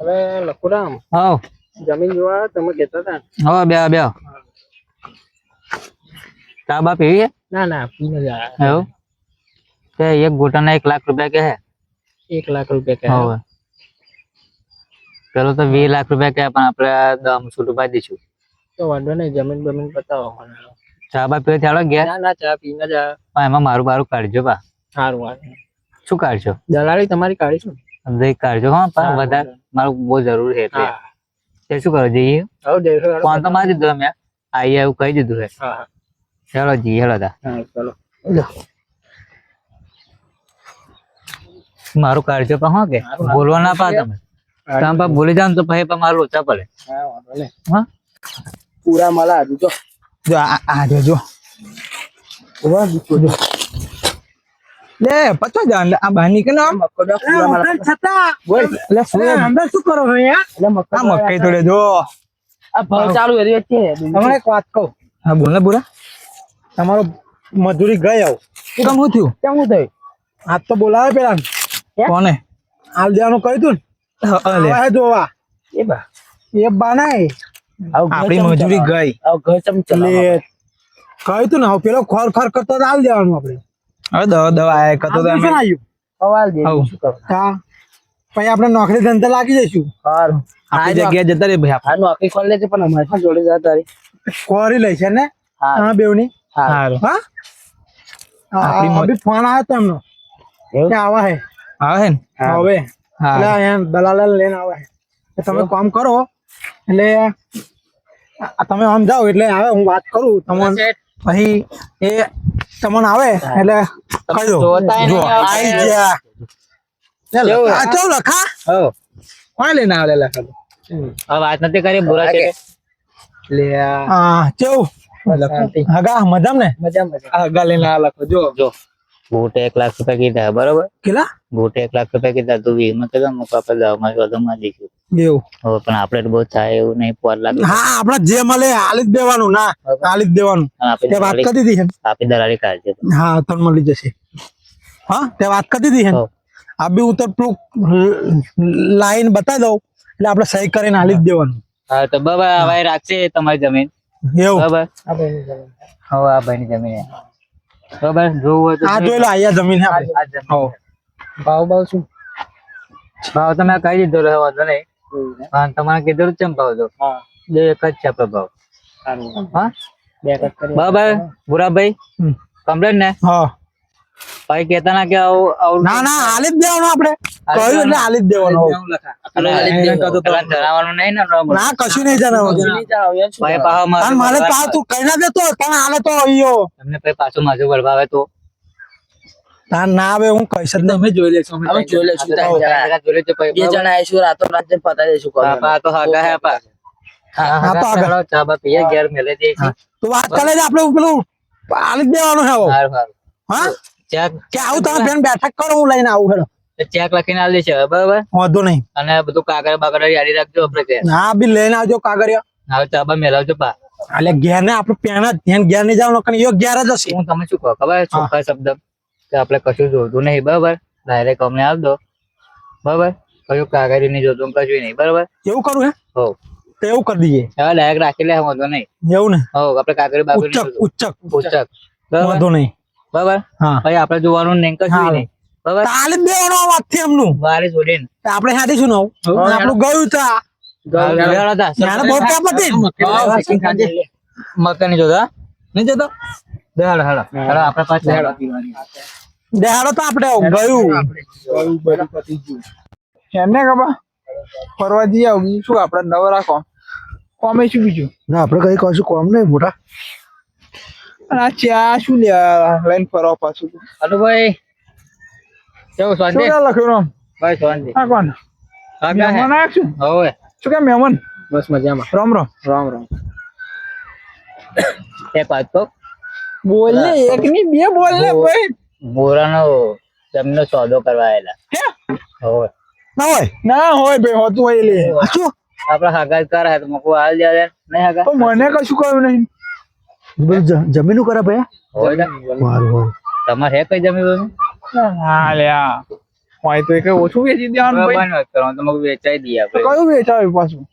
હવે લખુરામ હવ જમીન જોવા તમે કહેતા હતા ને? હવે બે બે. ચા બા પીવી છે? ના ના પીને જ આયા. એવું? તે એક ગોટાના એક લાખ રૂપિયા કે હે એક લાખ રૂપિયા કહે. હવે પેલો તો વીસ લાખ રૂપિયા કે પણ આપણે દમ છૂટું પાડી દઈશું. તો વાંધો નહીં જમીન બમીન બતાવો મને. ચા બા પીવે ચાલો ઘેર? ના ના ચા પીને જ આયા. પણ એમાં મારું બારું કાઢજો બા. સારું સારું શું કાઢજો દલાલી તમારી કાઢીશું દહીં કાઢજો હા પણ વધારે મારું બહુ જરૂર છે એટલે. તે શું કરો જઈએ? ફોન તો મારી દીધો મેં. આઈ એવું કહી દીધું છે. હા જઈએ હેલો તા. ચલો. મારું કાઢજો પણ હા કે. બોલવા ના પા તમે. તમે પણ ભૂલી જાવ તો પછી પણ મારું ઓછા પડે. હા પૂરા માલા હજુ તો જો આ જો જો જો. લે પચો જા આ બહાર નીકળ આમ બોલ. એટલે શું અંદર શું કરો છો યાર આ મકોડા મકઈ જો. આ ભાવ ચાલુ એરિયો છે તમને એક વાત કહું. હા બોલ ને બુરા તમારો મજૂરી ગઈ આવ. શું કામ શું થયું? કેમ થયું? આજ તો બોલાવે પેલા. કોને? હાલ દેવાનું કહ્યું તું ને? જોવા. એ બા. એ બાનાય આપણી મજૂરી ગઈ. આવ ઘર ચમચમ લે કહ્યું તું ને હવે પેલો ખોર ખોર કરતો હાલ દેવાનું આપણે. હવે દવા દવા આયા કરતો તો અમે સવાલ દે શું કરું? હા. પછી આપણે નોકરી ધંધા લાગી જઈશું. સારું આપણી જગ્યાએ જતા ભાઈ નોકરી ખોલી લેજે પણ અમારે પણ જોડે જા તારી કોરી લઈ છે ને? હા. હા બેવની? સારું હા? આપણી આપણી ફોન આવ્યો તો એમનો કે આવા હે. આવે ને? હવે. હા. એટલે એમ દલાલ લઈને આવે હે. તમે કામ કરો. એટલે તમે આમ જાઓ એટલે આવે હું વાત કરું તમને. પછી એ તમને આવે? એટલે કહી જો આઈ ગયા? લખા ચો લખા? હો. કોણ લઈને આવે લખા આ વાત નથી કરી બુરા છે. લે હા કેવું? લખા હગા મજામ ને? મજામ મજા હગા લઈને આ લખો. જો. જો. બૂટ એક લાખ રૂપિયા કીધા બરોબર? કેટલા? બૂટ એક લાખ રૂપિયા કીધા તું વીમાં કીધા મુક આપણે દવા માં વધુ માં એવું? હવે પણ આપણે બહુ થાય એવું નહીં પાંચ લાગે હા આપડે જે મળે હાલી જ દેવાનું ના હાલી જ દેવાનું. તે વાત કરી દીધી છે આપી દલાલી કાઢજે હા તને મળી જશે. હા તે વાત કરી દીધી છે આ બી ઉતર પેલું લાઈન બતાવી દઉં એટલે આપણે સહી કરીને હાલી જ દેવાનું. હા તો બાબા હવે રાખશે તમારી જમીન. એવું? બરાબર. હવે આ ભાઈની જમીન. બરાબર? જોવું હોય તો આ જોઈ લો અહીંયા જમીન છે આપણે. આ જમીન. હો. ભાવ ભાવ શું? ભાવ તમે કહી દીધો રહ્યો વાંધો નહીં. પણ તમારે કીધું ચમ ભાવ તો? બે એક જ છે આપણો ભાવ. સારું. હા? બે કટ કરી બરાબર? ભૂરાભાઈ? હમ. ને? હા. ભાઈ કેતા ના કે આવું આવું ના ના હાલે જ દેવાનું આપણે. કહ્યું એટલે આલી જ દેવાનું હો. ના કશું નહીં જણાવવાનું. મારે તું કઈ ના દેતો તને હાલે તો અయ్యో એમને પાછું માથું વળવાવે તો. ના ના આવે હું કહીશ જ અમે જોઈ લઈશું અમે જોઈ પછી બે જણા આવીશું રાતો રાત પતાવી દઈશું કોલ. તો હાગા હે પા હા, તો આગળ. ચા બા પીએ ઘેર મેલે છીએ. તું વાત કરે છે આપણે પેલું જ દેવાનું સારું હા? કે આવું તમે બેન બેઠક કરો હું લઈને આવું હેડો. ચેક લખીને આલી દેશે બરાબર? વાંધો નહીં. અને બધું કાગળ બાગળ યાદી રાખજો આપણે કે હા બી લઈને આવજો કાગળિયા. હવે ચાબા મેલાવજો પા એટલે ઘેર ને આપણે પેણા ધ્યાન ઘેર નહીં જવાનું કારણ યો ઘેર જ હશે. હું તમે શું કહો ખબર? ચોખ્ખા શબ્દ કે આપણે કશું જોતું નહીં બરાબર? ડાયરેક્ટ અમને આપ દો. બરાબર? કયું કાગળ નહીં જોતું કશું નહીં બરાબર? એવું કરું હે? હો. તો એવું કરી દઈએ. હવે ડાયરેક્ટ રાખી લે વાંધો નહીં. એવું ને? હો આપણે કાગળ બાગળ ઉચ્ચક ઉચ્ચક. વાંધો નહીં. બરાબર? હા. ભાઈ આપણે જોવાનું નહીં કશું નહીં. બરાબર. બે આ વાતથી એમનું. વારે આપણે શું નાવું. આપણું ગયું તા વેળા હતા. ન્યાને બહુ ટેપ હતી ને. મકાન જોતા? નહીં જોતો? દેહાડો હેડો હેડો આપણે પાછા હેડો દેહાડો તો આપણે ગયું. એમને ખબર? ફરવા જઈ આવું. બીજું શું આપણે નવ રાખો. કોમે શું બીજું? ના આપણે કઈ કશું કોમ નહીં મોટા. અને આ ચા શું લે લઈને ફરવા પાછું. હલો ભાઈ. કેવું શાંતિ લે લખ્યું આમ ભાઈ શાંતિ હા કોણ હા મહેમાન હે? આવ્યા શું હોવે. શું કે મહેમાન? બસ મજામાં. રામ રામ. રામ રામ. એ વાત તો બોલ ને એક ની બે બોલ ને ભાઈ. બોરાનો જમીનનો સોદો કરવા આયેલા. હે? હોવે. ના હોય? ના હોય ભાઈ હોતું હોય લે. શું? આપણે હાગા કર કરે તો મકુ હાલ જાય નહીં હાગા તો મને કશું કહ્યું નહીં. બધું જમીનું કરે ભાઈ હોય ને તમારે હે કઈ જમીન? હા લ્યા હોય તો એ ઓછું વેચી દેવાનું ભાઈ. વેચાઈ દઈએ આપણે. કયું વેચાવે પાછું?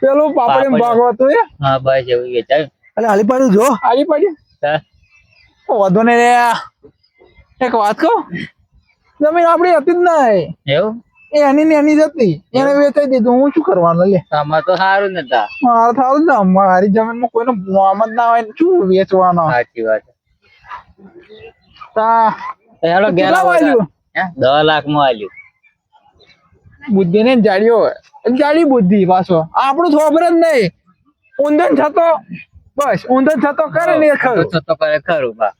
પેલું પાપડી પાપડ. એ? હા બસ એવું વેચાય. એટલે હાલી પાડું જો. વધુ ને એક વાત કહું? જમીન આપડી હતી જ નહીં. એવું? એ એની ને એની જ હતી. એને વેચાઈ દીધું. હું શું કરવાનું લે? આમાં તો સારું નતા મારે સારું ને. મારી જમીનમાં કોઈનો મોહમ્મદ ના હોય શું વેચવાનો? સાચી વાત. તા. તો હેલો ઘેર કેટલા હે? દસ લાખમાં આલ્યું. બુદ્ધિ ને જાડીઓ હોય. જાડી બુદ્ધિ પાછો. આપણું ખબર જ નહીં. ઊંધન થતો બસ ઊંધન થતો કરે ને ખરું. તો તો કરે ખરું બા.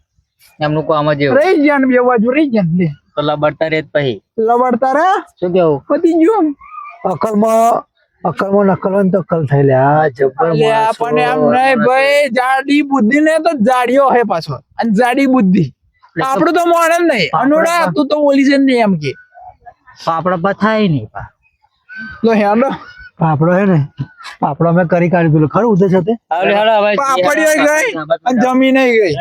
એમનું કામ જ એવું. રહી ગયા ને બે બાજુ રહી ગયા ને તો લબડતા રે પછી. લબડતા રે શું કેવું? પતી ગયું અકલમાં અકલમાં નકલમાં તો અકલ થઈ લે. આ જબ્બર લે પણ એમ નહીં ભાઈ જાડી બુદ્ધિ ને તો જાડ્યો હે પાછો. અને જાડી બુદ્ધિ. આપણું તો મોણ નહીં. અનુડા તું તો બોલી છે નહીં એમ કે. પાપડા પર થાય નહીં પા. લો હેડો પાપડો હે ને. પાપડો મેં કરી કાઢી પેલું. ખરું ઉધર સાથે અરે હેડો ભાઈ પાપડીઓ ગઈ અને જમીન ગઈ.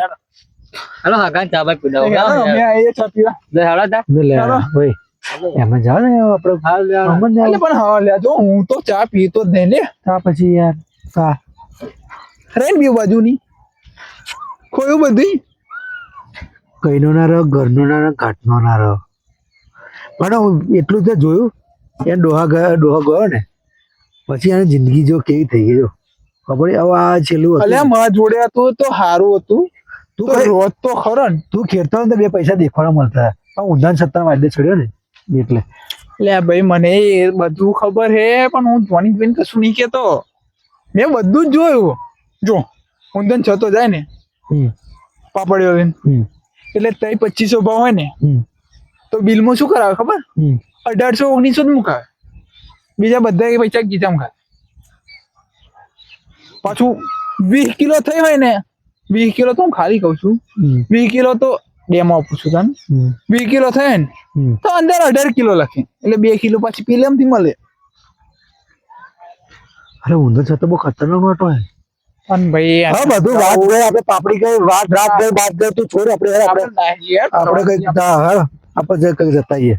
હેલો હકાન ચા ભાઈ પીડો મે અમે આવીએ ચા પીવા. લે હેડો તા લે. ભાઈ. એમાં જાવ ને આપણે આમ જ એટલે જાવ. પણ હા લે જો હું તો ચા પીતો જ નહીં લે તા પછી યાર તા. રેન બી બે બાજુની? ખોયું બધી કઈનો ના રહ ઘરનો ના રહ ઘાટનો ના રહ પણ એટલું તો જોયું. એ ડોહા ગયો ડોહા ગયો ને. પછી આની જિંદગી જો કેવી થઈ ગઈ જો. ખબર હવે આ છેલ્લું હતું. અલ્યા માં જોડે હતું તો સારું હતું. તું કઈ- રોજ તો ખરો ને. તું ખેડતો ને તો બે પૈસા દેખવાના મળતા. પણ ઊંધા સત્તા વાયદે છોડ્યો ને એટલે. એટલે ભાઈ મને એ બધું ખબર હે પણ હું ધોની જોઈને કશું નહીં કેતો મેં બધું જ જોયું. જો ઊંધન છતો જાય ને. પાપડીઓ હમ. એટલે તઈ પચીસો ભાવ હોય ને તો બિલમાં શું કરાવે ખબર? અઢારસો ઓગણીસો જ મુકાવે. બીજા બધા પૈસા ગીતામાં ખાય પાછું વીસ કિલો થઈ હોય ને વીસ કિલો તો હું ખાલી કઉ છું. વીસ કિલો તો ડેમો આપું છું તને. વીસ કિલો થાય ને તો અંદર અઢાર કિલો લખે. એટલે બે કિલો પાછી પીલેમથી મળે. અરે ઊંધો છતો બહુ ખતરનાક નોટો હે અને ભાઈ હા બધું વાત ગઈ આપણે પાપડી ગઈ વાત રાત ગઈ વાત ગઈ તું છોડ આપણે યાર આપણે કઈ હા આપણે કઈ જતા આવીએ.